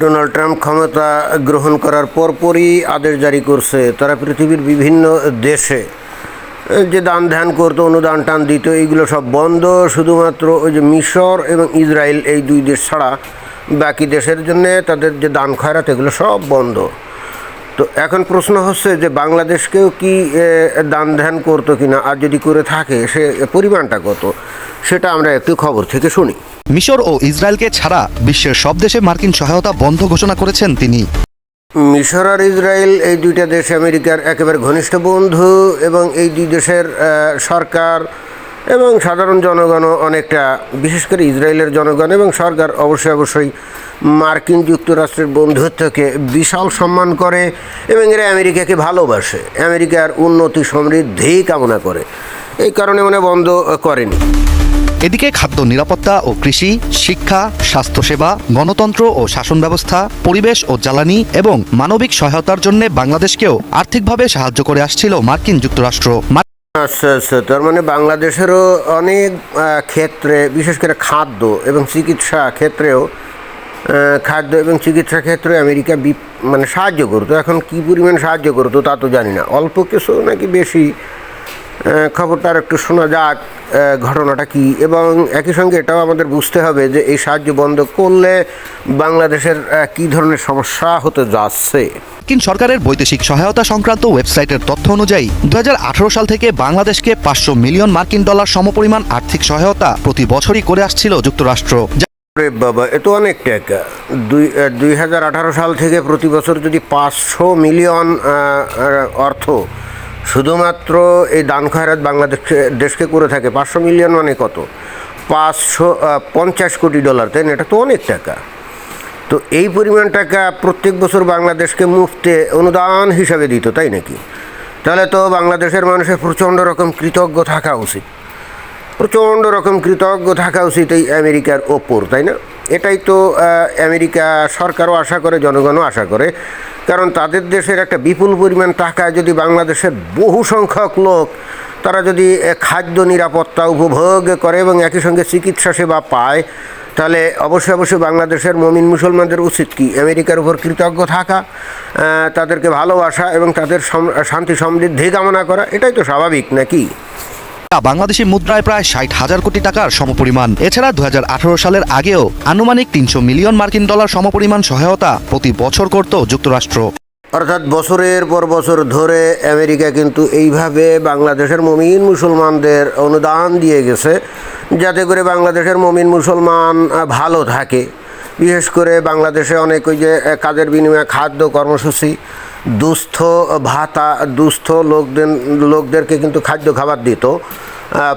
Donald Trump ক্ষমতা গ্রহণ করার পরপরই আদেশ জারি করছে। তারা পৃথিবীর বিভিন্ন দেশে যে দান ধ্যান করতো, অনুদান টান দিত, এইগুলো সব বন্ধ। শুধুমাত্র ওই যে মিশর এবং ইসরায়েল এই দুই দেশ ছাড়া বাকি দেশের জন্য তাদের যে দান খয়রাত, এগুলো সব বন্ধ। তো এখন প্রশ্ন হচ্ছে যে বাংলাদেশকেও কি দান ধ্যান করতো কিনা? আর যদি করে থাকে সে পরিমাণটা কত? সেটা আমরা একটু খবর থেকে শুনি। মিশর ও ইসরায়েলকে ছাড়া বিশ্বের সব দেশে মার্কিন সহায়তা বন্ধ ঘোষণা করেছেন তিনি। মিশর আর ইসরায়েল এই দুইটা দেশ আমেরিকার একেবারে ঘনিষ্ঠ বন্ধু এবং এই দুই দেশের সরকার এবং সাধারণ জনগণ অনেকটা বিশেষ করে ইসরায়েলের জনগণ এবং সরকার অবশ্যই অবশ্যই মার্কিন যুক্তরাষ্ট্রের বন্ধুত্বকে বিশাল সম্মান করে এবং এরা আমেরিকাকে ভালোবাসে আমেরিকার উন্নতি সমৃদ্ধি কামনা করে। এই কারণে মানে বন্ধ করেনি। এদিকে খাদ্য নিরাপত্তা ও কৃষি শিক্ষা স্বাস্থ্যসেবা গণতন্ত্র ও শাসন ব্যবস্থা পরিবেশ ও জ্বালানি এবং মানবিক সহায়তার জন্য বাংলাদেশকেও আর্থিকভাবে সাহায্য করে আসছিল মার্কিন যুক্তরাষ্ট্র। আচ্ছা আচ্ছা তার মানে বাংলাদেশেরও অনেক ক্ষেত্রে বিশেষ করে খাদ্য এবং চিকিৎসা ক্ষেত্রেও খাদ্য এবং চিকিৎসা ক্ষেত্রে আমেরিকা বিপ- মানে সাহায্য করতো। এখন কী পরিমাণ সাহায্য করতো তা তো জানি না। অল্প কিছু নাকি বেশি। খবরটা আর একটু শোনা যাক ঘটনাটা কি। এবং একই সঙ্গে এটাও আমাদের বুঝতে হবে যে এই সাহায্য বন্ধ করলে বাংলাদেশের কী ধরনের সমস্যা হতে যাচ্ছে। মার্কিন সরকারের বৈদেশিক সহায়তা সংক্রান্ত ওয়েবসাইটের তথ্য অনুযায়ী দু হাজার আঠারো সাল থেকে বাংলাদেশকে পাঁচশো মিলিয়ন মার্কিন ডলার সমপরিমাণ আর্থিক সহায়তা প্রতি বছরই করে আসছিল যুক্তরাষ্ট্র। যা বাবা, এ তো অনেক টাকা। দুই দুই হাজার আঠারো সাল থেকে প্রতি বছর যদি পাঁচশো মিলিয়ন অর্থ শুধুমাত্র এই দান খয়রাত বাংলাদেশ, দেশকে করে থাকে, পাঁচশো মিলিয়ন মানে কত? পাঁচশো পঞ্চাশ কোটি ডলার, তাই না? এটা তো অনেক টাকা। তো এই পরিমাণ টাকা প্রত্যেক বছর বাংলাদেশকে মুফতে অনুদান হিসাবে দিত, তাই নাকি? তাহলে তো বাংলাদেশের মানুষের প্রচণ্ড রকম কৃতজ্ঞ থাকা উচিত। প্রচণ্ড রকম কৃতজ্ঞ থাকা উচিত এই আমেরিকার ওপর, তাই না? এটাই তো আমেরিকা সরকারও আশা করে, জনগণও আশা করে। কারণ তাদের দেশের একটা বিপুল পরিমাণ টাকা যদি বাংলাদেশের বহু সংখ্যক লোক, তারা যদি খাদ্য নিরাপত্তা উপভোগ করে এবং একই সঙ্গে চিকিৎসা সেবা পায়, তাহলে অবশ্যই অবশ্যই বাংলাদেশের মমিন মুসলমানদের উচিত কি? আমেরিকার উপর কৃতজ্ঞ থাকা তাদেরকে ভালোবাসা এবং তাদের শান্তি সমৃদ্ধি কামনা করা, এটাই তো স্বাভাবিক, নাকি? বাংলাদেশি মুদ্রায় প্রায় ষাট হাজার কোটি টাকার সমপরিমাণ। এছাড়া দু হাজার আঠেরো সালের আগেও আনুমানিক তিনশো মিলিয়ন মার্কিন ডলার সমপরিমাণ সহায়তা প্রতি বছর করত যুক্তরাষ্ট্র। অর্থাৎ বছরের পর বছর ধরে আমেরিকা কিন্তু এইভাবে বাংলাদেশের মমিন মুসলমানদের অনুদান দিয়ে গেছে, যাতে করে বাংলাদেশের মমিন মুসলমান ভালো থাকে। বিশেষ করে বাংলাদেশে অনেক ওই যে কাজের বিনিময়ে খাদ্য কর্মসূচি দুস্থ ভাতা, দুস্থ লোকদের, লোকদেরকে কিন্তু খাদ্য খাবার দিত।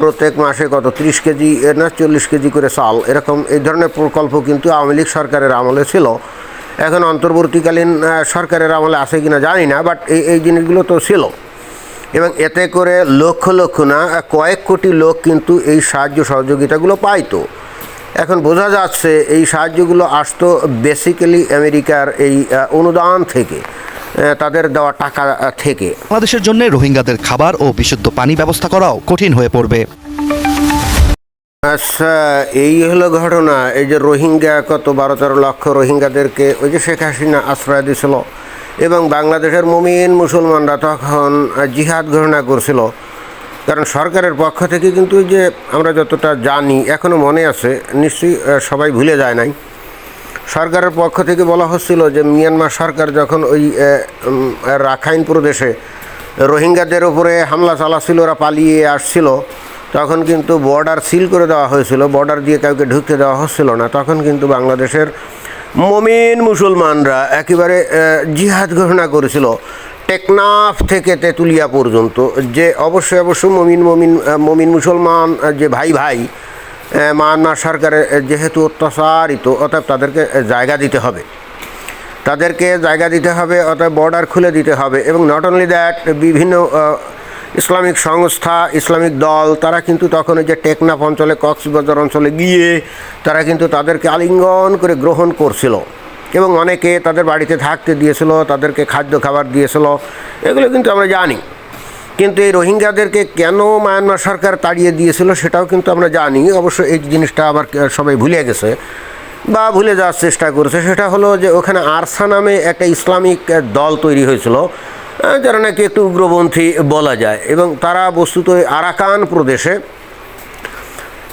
প্রত্যেক মাসে কত? ত্রিশ কেজি না চল্লিশ কেজি করে চাল। এরকম এই ধরনের প্রকল্প কিন্তু আওয়ামী লীগ সরকারের আমলে ছিল। এখন অন্তর্বর্তীকালীন সরকারের আমলে আছে কিনা জানি না বাট এই এই জিনিসগুলো তো ছিল। এবং এতে করে লক্ষ লক্ষ না, কয়েক কোটি লোক কিন্তু এই সাহায্য সহযোগিতাগুলো পাইতো। এখন বোঝা যাচ্ছে এই সাহায্যগুলো আসতো বেসিক্যালি আমেরিকার এই অনুদান থেকে। তাদের দেওয়া টাকা থেকে। বাংলাদেশের জন্য রোহিঙ্গাদের খাবার ও বিশুদ্ধ পানি ব্যবস্থা করাও কঠিন হয়ে পড়বে। আচ্ছা এই হলো ঘটনা। এই যে রোহিঙ্গা কত বারো তেরো লক্ষ রোহিঙ্গাদেরকে ওই যে শেখ হাসিনা আশ্রয় দিছিল এবং বাংলাদেশের মুমিন মুসলমানরা তখন জিহাদ ঘোষণা করছিল। কারণ সরকারের পক্ষ থেকে কিন্তু ওই যে আমরা যতটা জানি এখনও মনে আছে নিশ্চয়ই সবাই ভুলে যায় নাই। সরকারের পক্ষ থেকে বলা হচ্ছিল যে মিয়ানমার সরকার যখন ওই রাখাইন প্রদেশে রোহিঙ্গাদের উপরে হামলা চালাচ্ছিল, ওরা পালিয়ে আসছিল, তখন কিন্তু বর্ডার সিল করে দেওয়া হয়েছিল। বর্ডার দিয়ে কাউকে ঢুকতে দেওয়া হচ্ছিল না। তখন কিন্তু বাংলাদেশের মমিন মুসলমানরা একেবারে জিহাদ ঘোষণা করেছিল, টেকনাফ থেকে তেঁতুলিয়া পর্যন্ত। যে অবশ্যই অবশ্যই মমিন মমিন মমিন মুসলমান যে ভাই ভাই মায়ানমার সরকারের যেহেতু অত্যাচারিত, অতএব তাদেরকে জায়গা দিতে হবে। তাদেরকে জায়গা দিতে হবে, অতএব বর্ডার খুলে দিতে হবে এবং নট অনলি দ্যাট বিভিন্ন ইসলামিক সংস্থা, ইসলামিক দল, তারা কিন্তু তখন ওই যে টেকনাফ অঞ্চলে, কক্সবাজার অঞ্চলে গিয়ে তারা কিন্তু তাদেরকে আলিঙ্গন করে গ্রহণ করছিল এবং অনেকে তাদের বাড়িতে থাকতে দিয়েছিল, তাদেরকে খাদ্য খাবার দিয়েছিল, এগুলো কিন্তু আমরা জানি। কিন্তু এই রোহিঙ্গাদেরকে কেন মায়ানমার সরকার তাড়িয়ে দিয়েছিল সেটাও কিন্তু আমরা জানি। অবশ্য এই জিনিসটা আবার সবাই ভুলে গেছে বা ভুলে যাওয়ার চেষ্টা করেছে। সেটা হলো যে ওখানে আরসা নামে একটা ইসলামিক দল তৈরি হয়েছিল যারা নাকি একটু উগ্রপন্থী বলা যায় এবং তারা বস্তুত আরাকান প্রদেশে,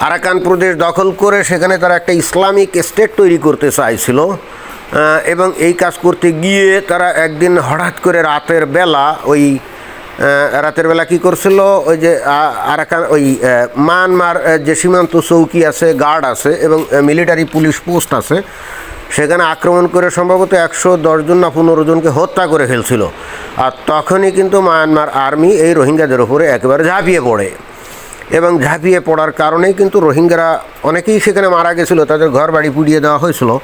আরাকান প্রদেশ দখল করে সেখানে তারা একটা ইসলামিক স্টেট তৈরি করতে চাইছিল এবং এই কাজ করতে গিয়ে তারা একদিন হঠাৎ করে রাতের বেলা ওই রাতের বেলা কি করছিল? ওই যে আর আরাকান, ওই মায়ানমার যে সীমান্ত চৌকি আছে, গার্ড আছে এবং মিলিটারি পুলিশ পোস্ট আছে, সেখানে আক্রমণ করে সম্ভবত একশো দশজন না পনেরো জনকে হত্যা করে ফেলছিল। আর তখনই কিন্তু মায়ানমার আর্মি এই রোহিঙ্গাদের উপরে একেবারে ঝাঁপিয়ে পড়ে। এবং ঝাঁপিয়ে পড়ার কারণেই কিন্তু রোহিঙ্গারা অনেকেই সেখানে মারা গেছিল, তাদের ঘর বাড়ি পুড়িয়ে দেওয়া হয়েছিল।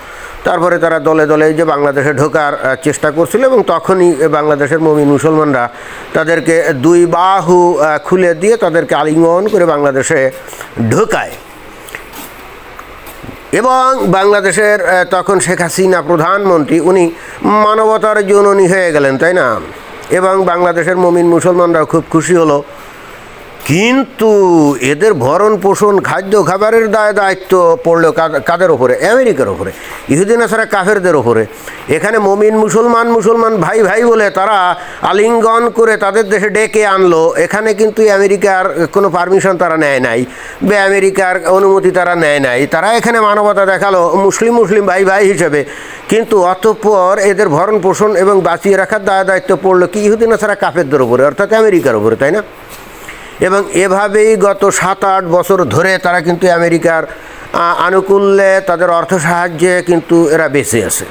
তারপরে তারা দলে দলে যে বাংলাদেশে ঢোকার চেষ্টা করছিল এবং তখনই বাংলাদেশের মমিন মুসলমানরা তাদেরকে দুই বাহু খুলে দিয়ে তাদেরকে আলিঙ্গন করে বাংলাদেশে ঢোকায়। এবং বাংলাদেশের তখন শেখ হাসিনা প্রধানমন্ত্রী, উনি মানবতার জননী হয়ে গেলেন, তাই না? এবং বাংলাদেশের মমিন মুসলমানরাও খুব খুশি হলো। কিন্তু এদের ভরণ পোষণ খাদ্য খাবারের দায় দায়িত্ব পড়ল কাদ- কাদের ওপরে? আমেরিকার ওপরে। ইহুদিন আসারা কাফেরদের ওপরে। এখানে মমিন মুসলমান মুসলমান ভাই ভাই বলে তারা আলিঙ্গন করে তাদের দেশে ডেকে আনলো। এখানে কিন্তু আমেরিকার কোনো পারমিশন তারা নেয় নাই বা আমেরিকার অনুমতি তারা নেয় নাই। তারা এখানে মানবতা দেখাল মুসলিম মুসলিম ভাই ভাই হিসেবে। কিন্তু অতঃপর এদের ভরণ পোষণ এবং বাঁচিয়ে রাখার দায় দায়িত্ব পড়ল কি ইহুদিন আসারা কাফেরদের ওপরে, অর্থাৎ আমেরিকার ওপরে, তাই না? এবং এভাবেই গত সাত আট বছর ধরে তারা কিন্তু আমেরিকার আনুকূল্যে তাদের অর্থ সাহায্যে কিন্তু এরা বেঁচে আছে।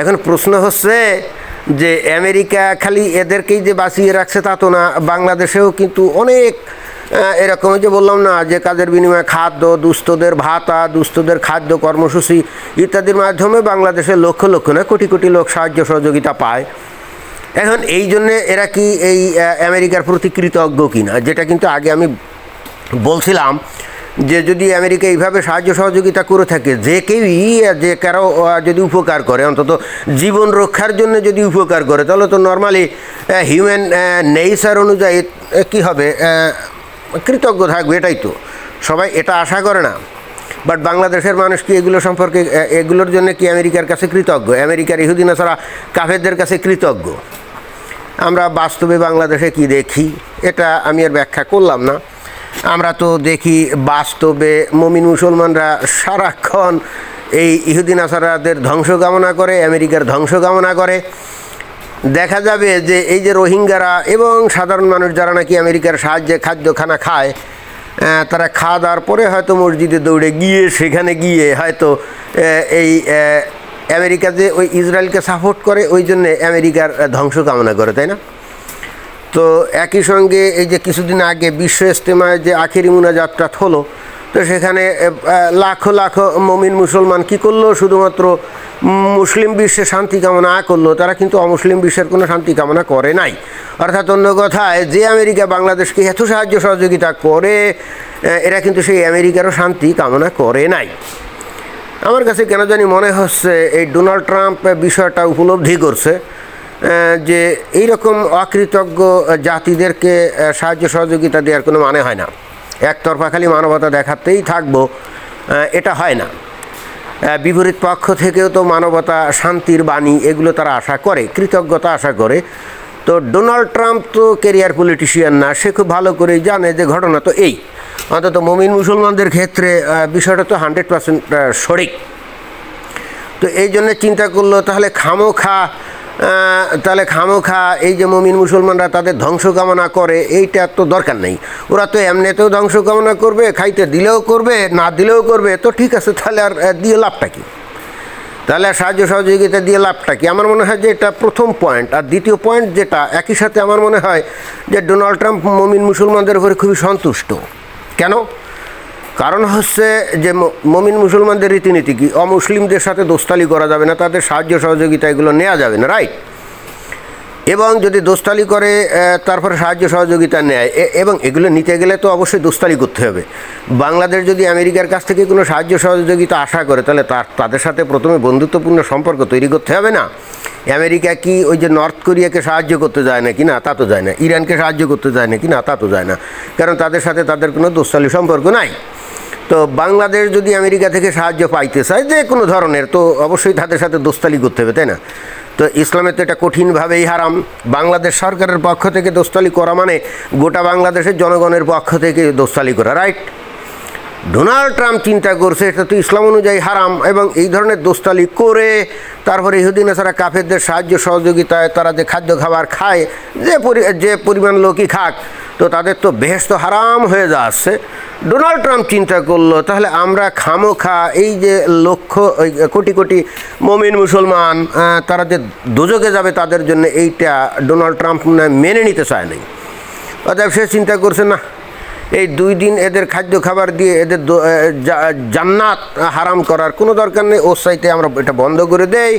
এখন প্রশ্ন হচ্ছে যে আমেরিকা খালি এদেরকেই যে বাঁচিয়ে রাখছে তা তো না, বাংলাদেশেও কিন্তু অনেক এরকম যে বললাম না যে কাজের বিনিময়ে খাদ্য, দুস্থদের ভাতা, দুস্থদের খাদ্য কর্মসূচি ইত্যাদির মাধ্যমে বাংলাদেশের লক্ষ লক্ষ না, কোটি কোটি লোক সাহায্য সহযোগিতা পায়। এখন এই জন্যে এরা কি এই আমেরিকার প্রতি কৃতজ্ঞ কিনা? যেটা কিন্তু আগে আমি বলছিলাম যে যদি আমেরিকা এইভাবে সাহায্য সহযোগিতা করে থাকে, যে কেউই, যে কারও যদি উপকার করে, অন্তত জীবন রক্ষার জন্য যদি উপকার করে, তাহলে তো নর্মালি হিউম্যান নেচার অনুযায়ী কি হবে? কৃতজ্ঞ থাকবে, এটাই তো। সবাই এটা আশা করে না। বাট বাংলাদেশের মানুষ কি এগুলো সম্পর্কে এগুলোর জন্য কি আমেরিকার কাছে কৃতজ্ঞ? আমেরিকার ইহুদিনা ছাড়া কাফেরদের কাছে কৃতজ্ঞ? আমরা বাস্তবে বাংলাদেশে কি দেখি, এটা আমি আর ব্যাখ্যা করলাম না। আমরা তো দেখি বাস্তবে মমিন মুসলমানরা সারাক্ষণ এই ইহুদিন আসারাদের ধ্বংস কামনা করে, আমেরিকার ধ্বংস কামনা করে। দেখা যাবে যে এই যে রোহিঙ্গারা এবং সাধারণ মানুষ যারা নাকি আমেরিকার সাহায্যে খাদ্য খানা খায় তারা খাওয়া দাওয়ার পরে হয়তো মসজিদে দৌড়ে গিয়ে সেখানে গিয়ে হয়তো এই আমেরিকা যে ওই ইসরায়েলকে সাপোর্ট করে, ওই জন্যে আমেরিকার ধ্বংস কামনা করে, তাই না? তো একই সঙ্গে এই যে কিছুদিন আগে বিশ্ব ইস্তেমায় যে আখেরি মুনাজাতটা হলো, তো সেখানে লাখো লাখো মমিন মুসলমান কি করল? শুধুমাত্র মুসলিম বিশ্বে শান্তি কামনা করল, তারা কিন্তু অমুসলিম বিশ্বের কোনো শান্তি কামনা করে নাই। অর্থাৎ অন্য কথায়, যে আমেরিকা বাংলাদেশকে এত সাহায্য সহযোগিতা করে এরা কিন্তু সেই আমেরিকারও শান্তি কামনা করে নাই। আমার কাছে কেন জানি মনে হচ্ছে এই ডোনাল্ড ট্রাম্প বিষয়টা উপলব্ধি করছে যে এই রকম অকৃতজ্ঞ জাতিদেরকে সাহায্য সহযোগিতা দেওয়ার কোনো মানে হয় না। একতরফা খালি মানবতা দেখাতেই থাকব এটা হয় না। বিপরীত পক্ষ থেকেও তো মানবতা, শান্তির বাণী, এগুলো তারা আশা করে, কৃতজ্ঞতা আশা করে। তো ডোনাল্ড ট্রাম্প তো কেরিয়ার পলিটিশিয়ান না, সে খুব ভালো করেই জানে যে ঘটনা তো এই। অন্তত মমিন মুসলমানদের ক্ষেত্রে বিষয়টা তো হান্ড্রেড পার্সেন্ট সঠিক। তো এই জন্য চিন্তা করল, তাহলে খামোখা তাহলে খামোখা, এই যে মমিন মুসলমানরা তাদের ধ্বংস কামনা করে, এইটা তো দরকার নেই। ওরা তো এমনিতেও ধ্বংস কামনা করবে, খাইতে দিলেও করবে, না দিলেও করবে, তো ঠিক আছে, তাহলে আর দিয়ে লাভটা কি? তাহলে সাহায্য সহযোগিতা দিয়ে লাভটা কি? আমার মনে হয় যে এটা প্রথম পয়েন্ট আর দ্বিতীয় পয়েন্ট যেটা, একই সাথে আমার মনে হয় যে ডোনাল্ড ট্রাম্প মমিন মুসলমানদের উপরে খুবই সন্তুষ্ট। কেন? কারণ হচ্ছে যে মমিন মুসলমানদের রীতিনীতি কি? অমুসলিমদের সাথে দোস্তালি করা যাবে না, তাদের সাহায্য সহযোগিতা এগুলো নেওয়া যাবে না রাইট এবং যদি দোস্তালি করে তারপরে সাহায্য সহযোগিতা নেয় এবং এগুলো নিতে গেলে তো অবশ্যই দোস্তালি করতে হবে। বাংলাদেশ যদি আমেরিকার কাছ থেকে কোনো সাহায্য সহযোগিতা আশা করে, তাহলে তার, তাদের সাথে প্রথমে বন্ধুত্বপূর্ণ সম্পর্ক তৈরি করতে হবে না। আমেরিকা কি ওই যে নর্থ কোরিয়াকে সাহায্য করতে যায় না কি না, তা তো যায় না। ইরানকে সাহায্য করতে যায় না কি না, তা তো যায় না। কারণ তাদের সাথে তাদের কোনো দোস্তালি সম্পর্ক নাই। তো বাংলাদেশ যদি আমেরিকা থেকে সাহায্য পাইতে চায়, যে কোনো ধরনের, তো অবশ্যই তাদের সাথে দোস্তালি করতে হবে, তাই না? তো ইসলামের তো এটা কঠিনভাবেই হারাম। বাংলাদেশ সরকারের পক্ষ থেকে দোস্তালি করা মানে গোটা বাংলাদেশের জনগণের পক্ষ থেকে দোস্তালি করা রাইট ডোনাল্ড ট্রাম্প চিন্তা করছে, এটা তো ইসলাম অনুযায়ী হারাম এবং এই ধরনের দোস্তালি করে তারপরে ইহুদিন এছাড়া কাফেরদের সাহায্য সহযোগিতায় তারা যে খাদ্য খাবার খায়, যে যে পরিমাণ লোকই খাক, তো তাদের তো বেহেস্ত হারাম হয়ে যাচ্ছে। ডোনাল্ড ট্রাম্প চিন্তা করল, তাহলে আমরা খামোখা, এই যে লক্ষ কোটি কোটি মমিন মুসলমান তারা যে দুযোগে যাবে তাদের জন্য এইটা ডোনাল্ড ট্রাম্প মেনে নিতে চায় নাই অতএব সে চিন্তা করছে, না এই দুই দিন এদের খাদ্য খাবার দিয়ে এদের জান্নাত হারাম করার কোনো দরকার নেই। ওর সাইতে আমরা এটা বন্ধ করে দেই।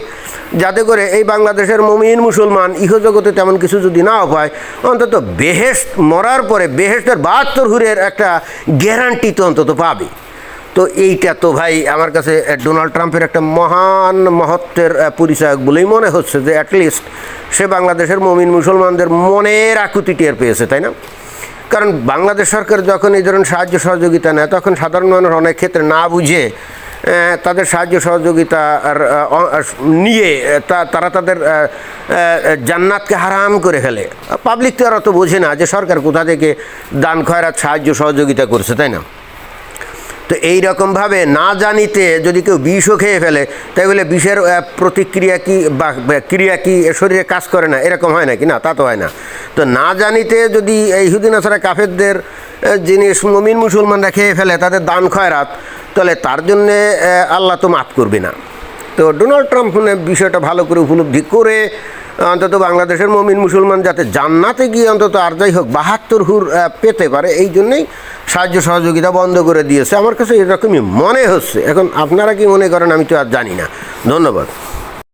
যাতে করে এই বাংলাদেশের মমিন মুসলমান ইহজগতে তেমন কিছু যদি নাও হয় অন্তত বেহেস্ট মরার পরে বেহেস্টের বাহাত্তর হুরের একটা গ্যারান্টি তো অন্তত পাবে। তো এইটা তো ভাই আমার কাছে ডোনাল্ড ট্রাম্পের একটা মহান মহত্বের পরিচয় বলেই মনে হচ্ছে যে অ্যাটলিস্ট সে বাংলাদেশের মমিন মুসলমানদের মনের আকুতি টের পেয়েছে, তাই না? কারণ বাংলাদেশ সরকার যখন এই ধরনের সাহায্য সহযোগিতা নেয়, তখন সাধারণ মানুষ অনেক ক্ষেত্রে না বুঝে তাদের সাহায্য সহযোগিতা নিয়ে তারা তাদের জান্নাতকে হারাম করে ফেলে। পাবলিক তো আর অত বোঝে না যে সরকার কোথা থেকে দান, খয়রাত, সাহায্য, সহযোগিতা করছে, তাই না? তো এই রকমভাবে না জানিতে যদি কেউ বিষও খেয়ে ফেলে, তাই বলে বিষের প্রতিক্রিয়া কি বা ক্রিয়া কি শরীরে কাজ করে না? এরকম হয় নাকি? না, তা তো হয় না। তো না জানিতে যদি এই হুদিন আসারা কাফেরদের জিনিস মমিন মুসলমানরা খেয়ে ফেলে, তাদের দান খয়রাত, তাহলে তার জন্যে আল্লাহ তো মাফ করবে না। তো ডোনাল্ড ট্রাম্প বিষয়টা ভালো করে উপলব্ধি করে অন্তত বাংলাদেশের মমিন মুসলমান যাতে জান্নাতে গিয়ে অন্তত আর যাই হোক বাহাত্তর হুর পেতে পারে, এই জন্যেই সাহায্য সহযোগিতা বন্ধ করে দিয়েছে। আমার কাছে এরকমই মনে হচ্ছে। এখন আপনারা কি মনে করেন আমি তো আর জানি না। ধন্যবাদ।